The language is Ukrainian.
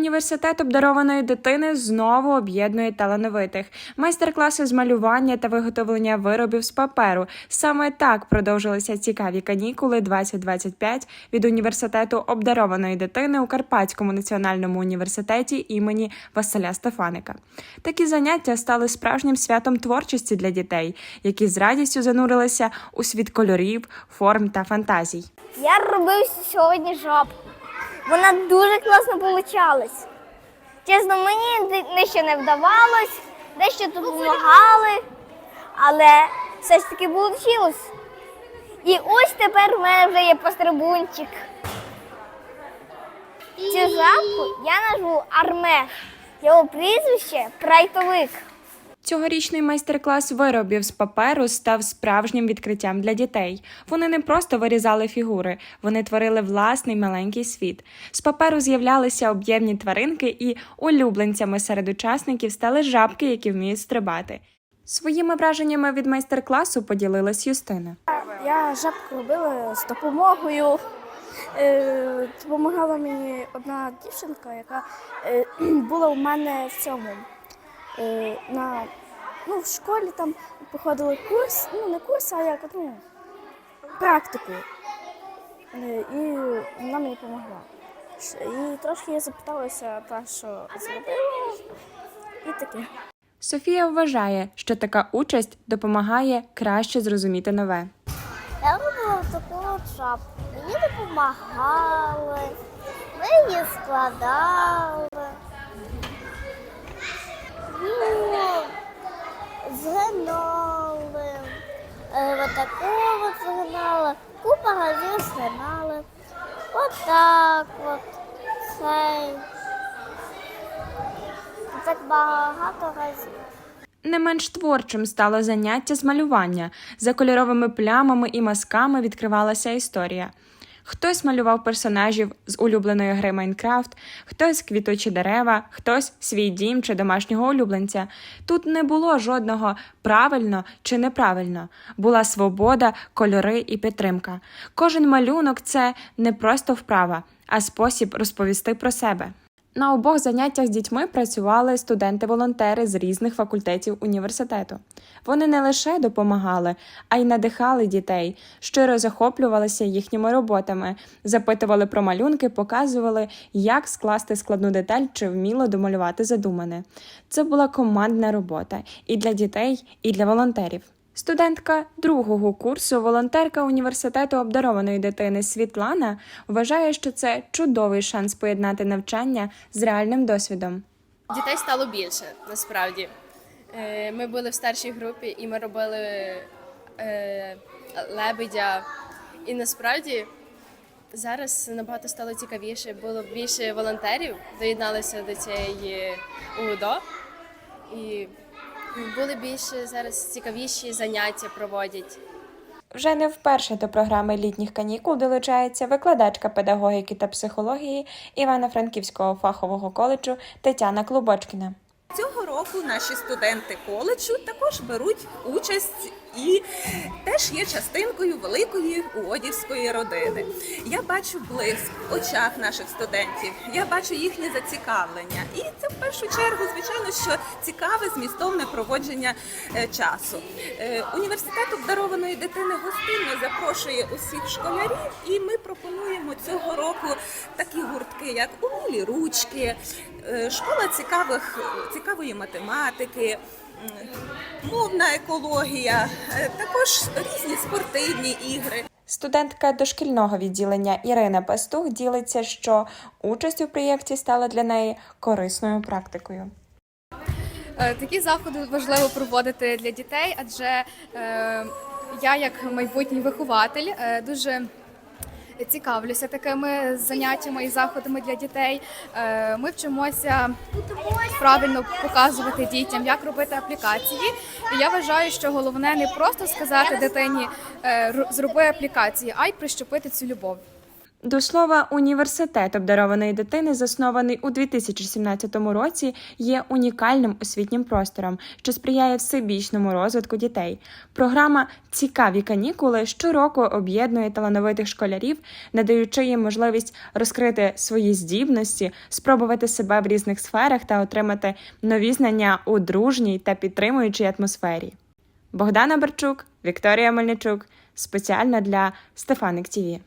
Університет обдарованої дитини знову об'єднує талановитих. Майстер-класи з малювання та виготовлення виробів з паперу. Саме так продовжилися цікаві канікули 2025 від університету обдарованої дитини у Карпатському національному університеті імені Василя Стефаника. Такі заняття стали справжнім святом творчості для дітей, які з радістю занурилися у світ кольорів, форм та фантазій. Я робив сьогодні жабку. Вона дуже класно получалась. Чесно, мені дещо не вдавалось, дещо тут допомагали, але все ж таки вийшло. І ось тепер у мене вже є пострибунчик. Цю жабку я назву Армеш. Його прізвище Прайтовик. Цьогорічний майстер-клас виробів з паперу став справжнім відкриттям для дітей. Вони не просто вирізали фігури, вони творили власний маленький світ. З паперу з'являлися об'ємні тваринки, і улюбленцями серед учасників стали жабки, які вміють стрибати. Своїми враженнями від майстер-класу поділилась Юстина. Я жабку робила з допомогою. Е, допомагала мені одна дівчинка, яка е, була у мене в цьому на ну, в школі там походили курс, ну не курс, а як ну, практику. Е, і вона мені допомогла. І трошки я запиталася, та що зробила, і таке. Софія вважає, що така участь допомагає краще зрозуміти нове. Я робила таку от шапку. Мені допомагали, ми її складали. Ну, згинали. Е, Отаку от згинали, купа разів згинали. Отак от. Цей. Так багато разів. Не менш творчим стало заняття з малювання. За кольоровими плямами і мазками відкривалася історія. Хтось малював персонажів з улюбленої гри Майнкрафт, хтось квітучі дерева, хтось свій дім чи домашнього улюбленця. Тут не було жодного правильно чи неправильно. Була свобода, кольори і підтримка. Кожен малюнок це не просто вправа, а спосіб розповісти про себе. На обох заняттях з дітьми працювали студенти-волонтери з різних факультетів університету. Вони не лише допомагали, а й надихали дітей, щиро захоплювалися їхніми роботами, запитували про малюнки, показували, як скласти складну деталь чи вміло домалювати задумане. Це була командна робота і для дітей, і для волонтерів. Студентка другого курсу, волонтерка університету обдарованої дитини Світлана вважає, що це чудовий шанс поєднати навчання з реальним досвідом. Дітей стало більше насправді. Е, Ми були в старшій групі і ми робили е, лебедя. І насправді зараз набагато стало цікавіше. Було більше волонтерів, доєдналися до цієї УДО. І були більше зараз цікавіші заняття проводять. Вже не вперше до програми літніх канікул долучається викладачка педагогіки та психології Івано-Франківського фахового коледжу Тетяна Клубочкіна. Цього року наші студенти коледжу також беруть участь і є частинкою великої уодівської родини. Я бачу блиск в очах наших студентів, я бачу їхнє зацікавлення. І це в першу чергу, звичайно, що цікаве змістовне проводження е, часу. Е, Університет обдарованої дитини гостинно запрошує усіх школярів, і ми пропонуємо цього року такі гуртки, як умілі ручки, е, школа цікавих цікавої математики. Мовна екологія, е, також різні спортивні ігри. Студентка дошкільного відділення Ірина Пастух ділиться, що участь у проєкті стала для неї корисною практикою. Е, Такі заходи важливо проводити для дітей, адже е, я, як майбутній вихователь, е, дуже цікавлюся такими заняттями і заходами для дітей. Е, Ми вчимося правильно показувати дітям, як робити аплікації. І я вважаю, що головне не просто сказати дитині е, зроби аплікації, а й прищепити цю любов. До слова, університет обдарованої дитини, заснований у 2017 році, є унікальним освітнім простором, що сприяє всебічному розвитку дітей. Програма Цікаві канікули щороку об'єднує талановитих школярів, надаючи їм можливість розкрити свої здібності, спробувати себе в різних сферах та отримати нові знання у дружній та підтримуючій атмосфері. Богдана Барчук, Вікторія Мельничук спеціально для Стефаник ТІВІ.